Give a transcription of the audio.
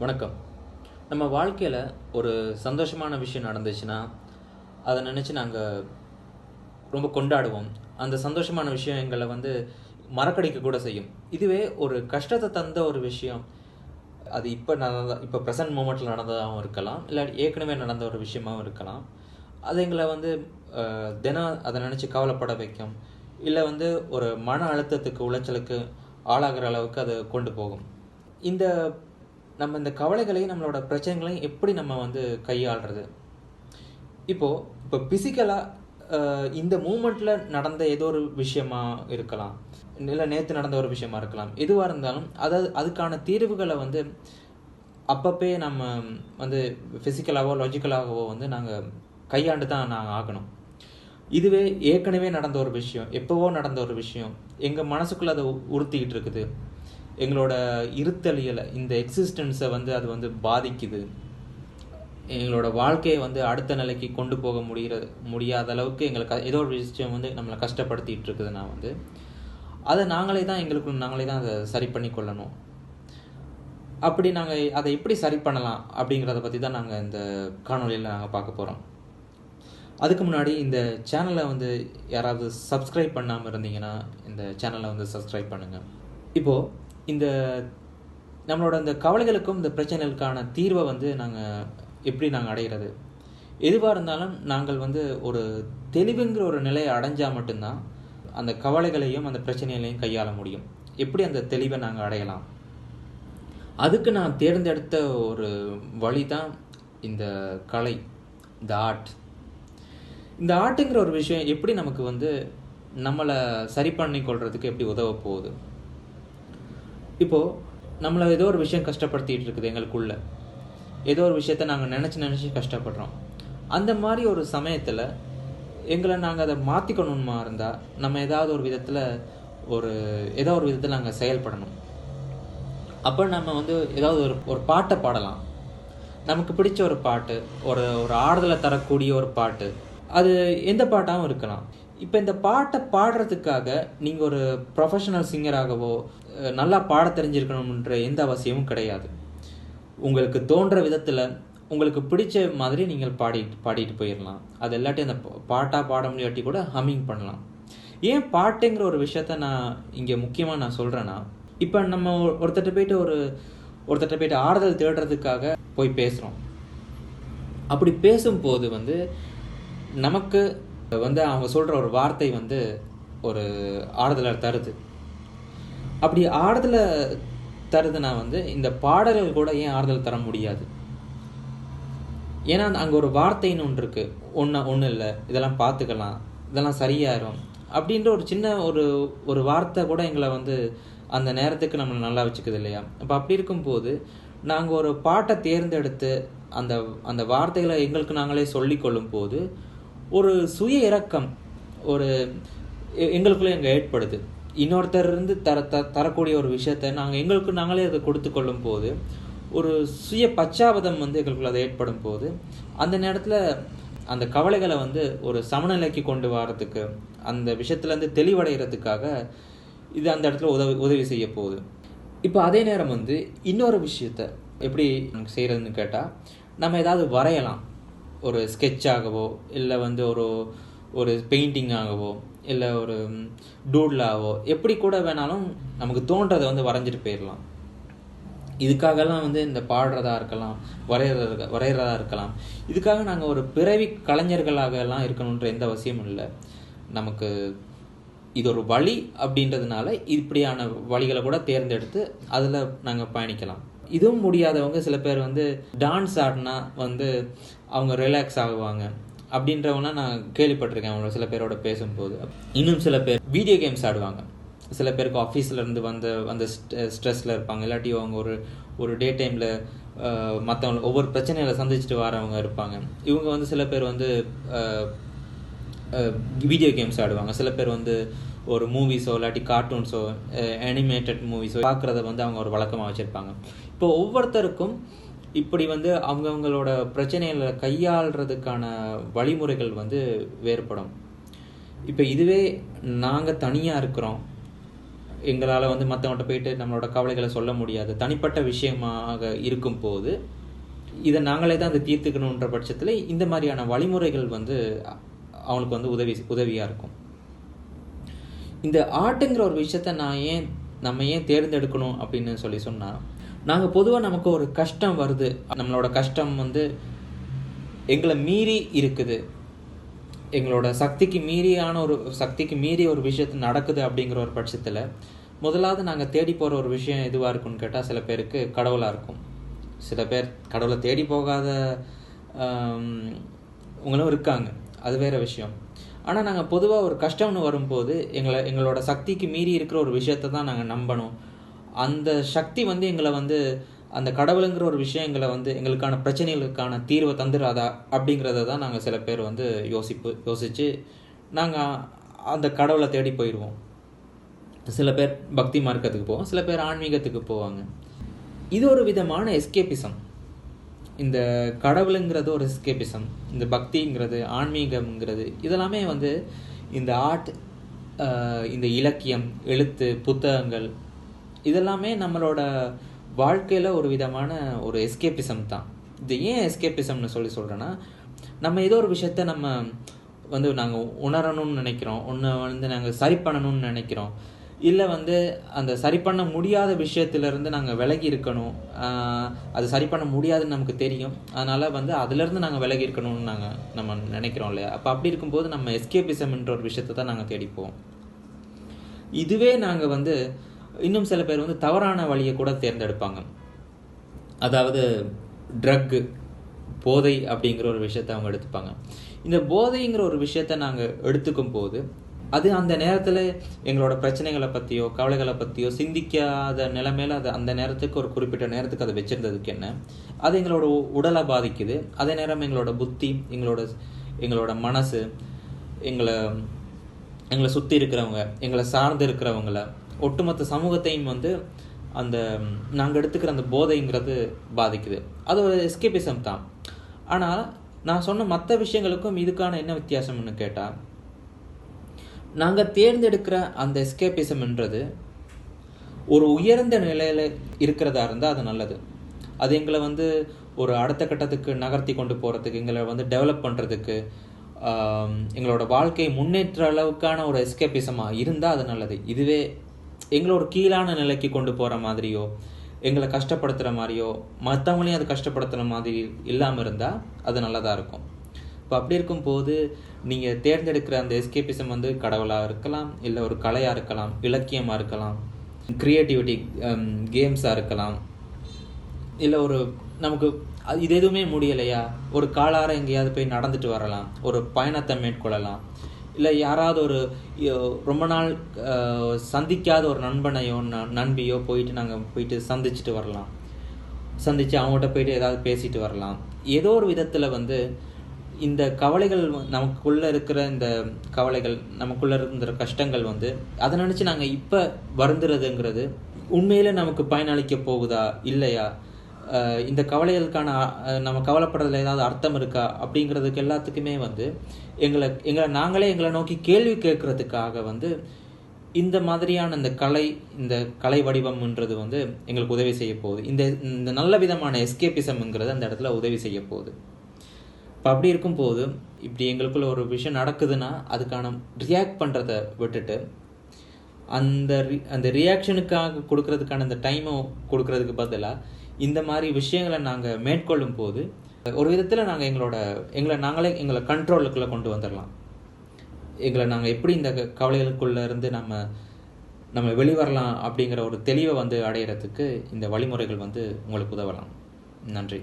வணக்கம். நம்ம வாழ்க்கையில் ஒரு சந்தோஷமான விஷயம் நடந்துச்சுன்னா அதை நினச்சி நாங்கள் ரொம்ப கொண்டாடுவோம். அந்த சந்தோஷமான விஷயம் எங்களை வந்து மறக்கடிக்க கூட செய்யும். இதுவே ஒரு கஷ்டத்தை தந்த ஒரு விஷயம். அது இப்போ நடந்த இப்போ ப்ரெசன்ட் மூமெண்ட்டில் நடந்ததாகவும் இருக்கலாம். இல்லை ஏற்கனவே நடந்த ஒரு விஷயமாகவும் இருக்கலாம். அது எங்களை வந்து தினம் அதை நினச்சி கவலைப்பட வைக்கும். இல்லை வந்து ஒரு மன அழுத்தத்துக்கு உளைச்சலுக்கு ஆளாகிற அளவுக்கு அது கொண்டு போகும். இந்த நம்ம இந்த கவலைகளையும் நம்மளோட பிரச்சனைகளையும் எப்படி நம்ம வந்து கையாளுறது? இப்போது இப்போ ஃபிசிக்கலாக இந்த மூமெண்ட்டில் நடந்த ஏதோ ஒரு விஷயமா இருக்கலாம். இல்லை நேற்று நடந்த ஒரு விஷயமா இருக்கலாம். எதுவாக இருந்தாலும் அதாவது அதுக்கான தீர்வுகளை வந்து அப்பப்பே நம்ம வந்து ஃபிசிக்கலாகவோ லாஜிக்கலாகவோ வந்து நாங்கள் கையாண்டு தான் நாங்கள் ஆகணும். இதுவே ஏற்கனவே நடந்த ஒரு விஷயம் எப்போவோ நடந்த ஒரு விஷயம். எங்கள் மனசுக்குள்ளே அதை உறுத்திக்கிட்டு இருக்குது. எங்களோட இருத்தலியலை இந்த எக்ஸிஸ்டன்ஸை வந்து அது வந்து பாதிக்குது. எங்களோட வாழ்க்கையை வந்து அடுத்த நிலைக்கு கொண்டு போக முடிகிற முடியாத அளவுக்கு எங்களுக்கு ஏதோ ஒரு விஷயம் வந்து நம்மளை கஷ்டப்படுத்திட்டு இருக்குதுன்னா வந்து. அதை நாங்களே தான் எங்களுக்கு நாங்களே தான் அதை சரி பண்ணி கொள்ளணும். அப்படி நாங்கள் அதை எப்படி சரி பண்ணலாம் அப்படிங்கிறத பற்றி தான் நாங்கள் இந்த காணொலியில் நாங்கள் பார்க்க போகிறோம் அதுக்கு முன்னாடி இந்த சேனலை வந்து யாராவது சப்ஸ்கிரைப் பண்ணாமல் இருந்தீங்கன்னா இந்த சேனலை வந்து சப்ஸ்கிரைப் பண்ணுங்கள் இப்போது இந்த நம்மளோட இந்த கவலைகளுக்கும் இந்த பிரச்சனைகளுக்கான தீர்வை வந்து நாங்கள் எப்படி நாங்கள் அடைகிறது எதுவாக இருந்தாலும் நாங்கள் வந்து ஒரு தெளிவுங்கிற ஒரு நிலையை அடைஞ்சால் மட்டும்தான் அந்த கவலைகளையும் அந்த பிரச்சனைகளையும் கையாள முடியும். எப்படி அந்த தெளிவை நாங்கள் அடையலாம்? அதுக்கு நான் தேர்ந்தெடுத்த ஒரு வழி தான் இந்த கலை இந்த ஆர்ட். இந்த ஆர்ட்டுங்கிற ஒரு விஷயம் எப்படி நமக்கு வந்து நம்மளை சரி பண்ணி கொள்றதுக்கு எப்படி உதவ போகுது? இப்போது நம்மளை ஏதோ ஒரு விஷயம் கஷ்டப்படுத்திட்டு இருக்குது எங்களுக்குள்ள. ஏதோ ஒரு விஷயத்த நாங்கள் நினச்சி நினச்சி கஷ்டப்படுறோம். அந்த மாதிரி ஒரு சமயத்தில் எங்களை நாங்கள் அதை மாற்றிக்கணுமா இருந்தால் நம்ம ஏதாவது ஒரு விதத்தில் ஒரு ஏதோ ஒரு விதத்தில் நாங்கள் செயல்படணும். அப்போ நம்ம வந்து ஏதாவது ஒரு ஒரு பாட்டை பாடலாம். நமக்கு பிடிச்ச ஒரு பாட்டு ஒரு ஒரு ஆறுதலை தரக்கூடிய ஒரு பாட்டு. அது எந்த பாட்டாகவும் இருக்கலாம். இப்போ இந்த பாட்டை பாடுறதுக்காக நீங்கள் ஒரு ப்ரொஃபஷனல் சிங்கராகவோ நல்லா பாட தெரிஞ்சிருக்கணுன்ற எந்த அவசியமும் கிடையாது. உங்களுக்கு தோன்ற விதத்தில் உங்களுக்கு பிடிச்ச மாதிரி நீங்கள் பாடி பாடிட்டு போயிடலாம் அது இல்லாட்டி அந்த பாட்டாக பாட முடியாட்டி கூட ஹம்மிங் பண்ணலாம். ஏன் பாட்டுங்கிற ஒரு விஷயத்த நான் இங்கே முக்கியமாக நான் சொல்கிறேன்னா இப்போ நம்ம ஒருத்தட்ட ஒருத்தர்ட்ட போயிட்டு ஒரு ஒருத்தட்ட போயிட்டு ஆறுதல் தேடுறதுக்காக போய் பேசுகிறோம் அப்படி பேசும்போது வந்து நமக்கு வந்து அவங்க சொல்கிற ஒரு வார்த்தை வந்து ஒரு ஆறுதலை தருது. அப்படி ஆறுதலை தருதுன்னா வந்து இந்த பாடல்கள் கூட ஏன் ஆறுதல் தர முடியாது? ஏன்னா அங்கே ஒரு வார்த்தைன்னு ஒன்று இருக்குது ஒன்று ஒன்றும் இல்லை. இதெல்லாம் பார்த்துக்கலாம். இதெல்லாம் சரியாயிரும். அப்படின்ற ஒரு சின்ன ஒரு ஒரு வார்த்தை கூட எங்களை வந்து அந்த நேரத்துக்கு நம்மளை நல்லா வச்சுக்குது இல்லையா? அப்போ அப்படி இருக்கும்போது நாங்கள் ஒரு பாட்டை தேர்ந்தெடுத்து அந்த அந்த வார்த்தைகளை எங்களுக்கு நாங்களே சொல்லிக்கொள்ளும் போது ஒரு சுய இறக்கம் ஒரு எங்களுக்குள்ளே எங்கள் ஏற்படுது. இன்னொருத்தர் இருந்து தர த தரக்கூடிய ஒரு விஷயத்த நாங்கள் எங்களுக்கு நாங்களே அதை கொடுத்து கொள்ளும் போது ஒரு சுய பச்சாபதம் வந்து எங்களுக்குள்ள அதை ஏற்படும் போது அந்த நேரத்தில் அந்த கவலைகளை வந்து ஒரு சமநிலைக்கு கொண்டு வரதுக்கு அந்த விஷயத்துலேருந்து தெளிவடைகிறதுக்காக இது அந்த இடத்துல உதவி உதவி செய்ய போகுது. இப்போ அதே நேரம் வந்து இன்னொரு விஷயத்த எப்படி செய்கிறதுன்னு கேட்டால் நம்ம ஏதாவது வரையலாம். ஒரு ஸ்கெட்சாகவோ இல்லை வந்து ஒரு ஒரு பெயிண்டிங்காகவோ இல்லை ஒரு டூட்லாவோ எப்படி கூட வேணாலும் நமக்கு தோன்றதை வந்து வரைஞ்சிட்டு போயிடலாம் இதுக்காகலாம் வந்து இந்த பாடுறதா இருக்கலாம் வரைகிறதா வரைகிறதா இருக்கலாம். இதுக்காக நாங்கள் ஒரு பிறவி கலைஞர்களாக எல்லாம் இருக்கணுன்ற எந்த அவசியமும் இல்லை. நமக்கு இது ஒரு வழி அப்படின்றதுனால இப்படியான வழிகளை கூட தேர்ந்தெடுத்து அதில் நாங்கள் பயணிக்கலாம். இதுவும் முடியாதவங்க சில பேர் வந்து டான்ஸ் ஆடினா வந்து அவங்க ரிலாக்ஸ் ஆகுவாங்க. அப்படின்றவங்களாம் நான் கேள்விப்பட்டிருக்கேன். அவங்க சில பேரோட பேசும்போது. இன்னும் சில பேர் வீடியோ கேம்ஸ் ஆடுவாங்க. சில பேருக்கு ஆஃபீஸ்லேருந்து வந்த அந்த ஸ்ட்ரெஸ்ஸில் இருப்பாங்க. இல்லாட்டி அவங்க ஒரு ஒரு டே டைமில் மற்றவங்க ஒவ்வொரு பிரச்சனைகளை சந்திச்சுட்டு வரவங்க இருப்பாங்க. இவங்க வந்து சில பேர் வந்து வீடியோ கேம்ஸ் ஆடுவாங்க. சில பேர் வந்து ஒரு மூவிஸோ இல்லாட்டி கார்ட்டூன்ஸோ அனிமேட்டட் மூவிஸோ பார்க்குறத வந்து அவங்க ஒரு வழக்கமாக வச்சுருப்பாங்க. இப்போ ஒவ்வொருத்தருக்கும் இப்படி வந்து அவங்கவுங்களோட பிரச்சனைகளை கையாளுறதுக்கான வழிமுறைகள் வந்து வேறுபடும். இப்போ இதுவே நாங்கள் தனியாக இருக்கிறோம். எங்களால் வந்து மற்றவங்கள்ட்ட போயிட்டு நம்மளோட கவலைகளை சொல்ல முடியாது. தனிப்பட்ட விஷயமாக இருக்கும்போது இதை நாங்களே தான் அதை தீர்த்துக்கணுன்ற பட்சத்தில் இந்த மாதிரியான வழிமுறைகள் வந்து அவங்களுக்கு வந்து உதவி உதவியாக இருக்கும். இந்த ஆர்ட்டுங்கிற ஒரு விஷயத்த நான் ஏன் நம்ம ஏன் தேர்ந்தெடுக்கணும் அப்படின்னு சொல்லி சொன்னால் நாங்கள் பொதுவாக நமக்கு ஒரு கஷ்டம் வருது. நம்மளோட கஷ்டம் வந்து எங்களை மீறி இருக்குது. எங்களோட சக்திக்கு மீறியான ஒரு சக்திக்கு மீறி ஒரு விஷயத்து நடக்குது அப்படிங்கிற ஒரு பட்சத்தில் முதலாவது நாங்கள் தேடி போகிற ஒரு விஷயம் எதுவாக இருக்கும்னு கேட்டால் சில பேருக்கு கடவுளாக இருக்கும். சில பேர் கடவுளை தேடி போகாத உங்களும் இருக்காங்க. அது வேறு விஷயம். ஆனால் நாங்கள் பொதுவாக ஒரு கஷ்டம்னு வரும்போது எங்களை எங்களோட சக்திக்கு மீறி இருக்கிற ஒரு விஷயத்தை தான் நாங்கள் நம்பணும். அந்த சக்தி வந்து எங்களை வந்து அந்த கடவுளுங்கிற ஒரு விஷயம் எங்களை வந்து எங்களுக்கான பிரச்சனைகளுக்கான தீர்வை தந்துடாதா அப்படிங்கிறத தான் நாங்கள் சில பேர் வந்து யோசிப்பு யோசித்து நாங்கள் அந்த கடவுளை தேடி போயிடுவோம் சில பேர் பக்தி மார்க்கத்துக்கு போவோம் சில பேர் ஆன்மீகத்துக்கு போவாங்க. இது ஒரு விதமான எஸ்கேபிசம். இந்த கடவுளுங்கிறது ஒரு எஸ்கேபிசம் இந்த பக்திங்கிறது ஆன்மீகம்ங்கிறது இதெல்லாமே வந்து இந்த ஆர்ட் இந்த இலக்கியம் எழுத்து புத்தகங்கள் இதெல்லாமே நம்மளோட வாழ்க்கையில் ஒரு விதமான ஒரு எஸ்கேபிசம் தான். இது ஏன் எஸ்கேபிசம்னு சொல்லி சொல்கிறேன்னா நம்ம ஏதோ ஒரு விஷயத்த நம்ம வந்து நாங்கள் உணரணும்னு நினைக்கிறோம் ஒன்று வந்து நாங்கள் சரி பண்ணணும்னு நினைக்கிறோம். இல்லை வந்து அந்த சரி பண்ண முடியாத விஷயத்துலேருந்து நாங்கள் விலகி இருக்கணும். அது சரி பண்ண முடியாதுன்னு நமக்கு தெரியும். அதனால் வந்து அதுலேருந்து நாங்கள் விலகி இருக்கணும்னு நாங்கள் நம்ம நினைக்கிறோம் இல்லையா? அப்போ அப்படி இருக்கும்போது நம்ம எஸ்கேபிசம்ன்ற ஒரு விஷயத்தை தான் நாங்கள் தேடிப்போம். இதுவே நாங்கள் வந்து இன்னும் சில பேர் வந்து தவறான வழியை கூட தேர்ந்தெடுப்பாங்க. அதாவது ட்ரக்கு போதை அப்படிங்கிற ஒரு விஷயத்தை அவங்க எடுத்துப்பாங்க. இந்த போதைங்கிற ஒரு விஷயத்த நாங்கள் எடுத்துக்கும் போது அது அந்த நேரத்தில் எங்களோட பிரச்சனைகளை பற்றியோ கவலைகளை பற்றியோ சிந்திக்காத நிலைமையில் அது அந்த நேரத்துக்கு ஒரு குறிப்பிட்ட நேரத்துக்கு அதை வச்சிருந்ததுக்கு என்ன? அது எங்களோட உடலை பாதிக்குது. அதே நேரம் எங்களோட புத்தி எங்களோட எங்களோட மனசு எங்களை எங்களை சுற்றி இருக்கிறவங்க எங்களை சார்ந்து இருக்கிறவங்கள ஒட்டுமொத்த சமூகத்தையும் வந்து அந்த நாங்கள் எடுத்துக்கிற அந்த போதைங்கிறது பாதிக்குது. அது ஒரு எஸ்கேபிசம் தான். ஆனால் நான் சொன்ன மற்ற விஷயங்களுக்கும் இதுக்கான என்ன வித்தியாசம்னு கேட்டால் நாங்கள் தேர்ந்தெடுக்கிற அந்த எஸ்கேபிசம்ன்றது ஒரு உயர்ந்த நிலையில் இருக்கிறதா இருந்தால் அது நல்லது. அது எங்களை வந்து ஒரு அடுத்த கட்டத்துக்கு நகர்த்தி கொண்டு போகிறதுக்கு எங்களை வந்து டெவலப் பண்ணுறதுக்கு எங்களோட வாழ்க்கையை முன்னேற்ற அளவுக்கான ஒரு எஸ்கேபிசமாக இருந்தால் அது நல்லது. இதுவே எங்களை ஒரு கீழான நிலைக்கு கொண்டு போகிற மாதிரியோ எங்களை கஷ்டப்படுத்துகிற மாதிரியோ மற்றவங்களையும் அது கஷ்டப்படுத்துகிற மாதிரி இல்லாமல் இருந்தால் அது நல்லதாக இருக்கும். இப்போ அப்படி இருக்கும்போது நீங்கள் தேர்ந்தெடுக்கிற அந்த எஸ்கேபிசம் வந்து கடவுளாக இருக்கலாம் இல்லை ஒரு கலையாக இருக்கலாம் இலக்கியமாக இருக்கலாம் க்ரியேட்டிவிட்டி கேம்ஸாக um, இருக்கலாம் இல்லை ஒரு நமக்கு அது- இது எதுவுமே முடியலையா? ஒரு காலார எங்கேயாவது போய் நடந்துட்டு வரலாம் ஒரு பயணத்தை மேற்கொள்ளலாம் இல்லை யாராவது ஒரு ரொம்ப நாள் சந்திக்காத ஒரு நண்பனையோ ந- நண்பியோ போயிட்டு நாங்கள் போயிட்டு சந்திச்சுட்டு வரலாம். சந்தித்து அவங்ககிட்ட போயிட்டு ஏதாவது பேசிட்டு வரலாம். ஏதோ ஒரு விதத்தில் வந்து இந்த கவலைகள் நமக்குள்ளே இருக்கிற இந்த கவலைகள் நமக்குள்ளே இருக்கிற கஷ்டங்கள் வந்து அதை நினச்சி நாங்கள் இப்போ வருந்துறதுங்கிறது உண்மையில் நமக்கு பயனளிக்க போகுதா இல்லையா? இந்த கவலைகளுக்கான நம்ம கவலைப்படுறதுல ஏதாவது அர்த்தம் இருக்கா? அப்படிங்கிறதுக்கு எல்லாத்துக்குமே வந்து எங்களை எங்களை நாங்களே எங்களை நோக்கி கேள்வி கேட்குறதுக்காக வந்து இந்த மாதிரியான இந்த கலை இந்த கலை வடிவம்ன்றது வந்து எங்களுக்கு உதவி செய்ய போகுது. இந்த இந்த நல்ல விதமான எஸ்கேபிசம்ங்கிறது அந்த இடத்துல உதவி செய்ய போகுது. இப்போ அப்படி இருக்கும்போது இப்படி எங்களுக்குள்ள ஒரு விஷயம் நடக்குதுன்னா அதுக்கான ரியாக்ட் பண்ணுறத விட்டுட்டு அந்த ரி அந்த ரியாக்ஷனுக்காக கொடுக்கறதுக்கான அந்த டைமை கொடுக்கறதுக்கு பதிலாக இந்த மாதிரி விஷயங்களை நாங்கள் மேற்கொள்ளும் போது ஒரு விதத்தில் நாங்கள் எங்களோட எங்களை நாங்களே எங்களை கண்ட்ரோலுக்குள்ளே கொண்டு வந்துடலாம் எங்களை நாங்கள் எப்படி இந்த க- இருந்து நம்ம நம்ம வெளிவரலாம் அப்படிங்கிற ஒரு தெளிவை வந்து அடையிறதுக்கு இந்த வழிமுறைகள் வந்து உங்களுக்கு உதவலாம். நன்றி.